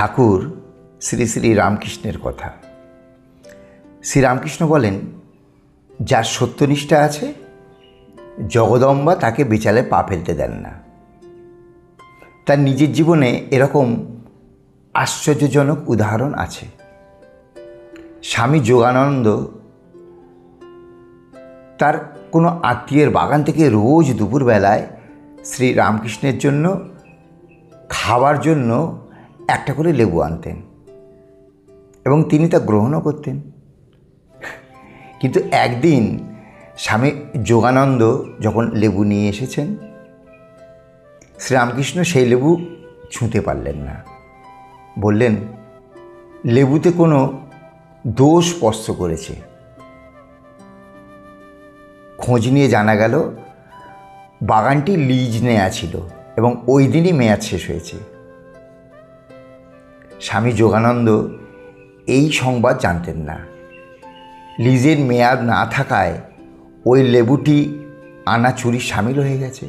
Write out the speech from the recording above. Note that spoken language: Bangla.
ঠাকুর শ্রী শ্রী রামকৃষ্ণের কথা। শ্রীরামকৃষ্ণ বলেন, যার সত্যনিষ্ঠা আছে, জগদম্বা তাকে বিচালে পা ফেলতে দেন না। তার নিজের জীবনে এরকম আশ্চর্যজনক উদাহরণ আছে। স্বামী যোগানন্দ তার কোনো আত্মীয়ের বাগান থেকে রোজ দুপুরবেলায় শ্রী রামকৃষ্ণের জন্য, খাওয়ার জন্য একটা করে লেবু আনতেন এবং তিনি তা গ্রহণও করতেন। কিন্তু একদিন স্বামী যোগানন্দ যখন লেবু নিয়ে এসেছেন, শ্রীরামকৃষ্ণ সেই লেবু ছুঁতে পারলেন না। বললেন, লেবুতে কোনো দোষ স্পর্শ করেছে। খোঁজ নিয়ে জানা গেল, বাগানটি লিজ নেয়া ছিল এবং ওই দিনই মেয়াদ শেষ হয়েছে। স্বামী যোগানন্দ এই সংবাদ জানতেন না। লিজের মেয়াদ না থাকায় ওই লেবুটি আনা চুরি সামিল হয়ে গেছে।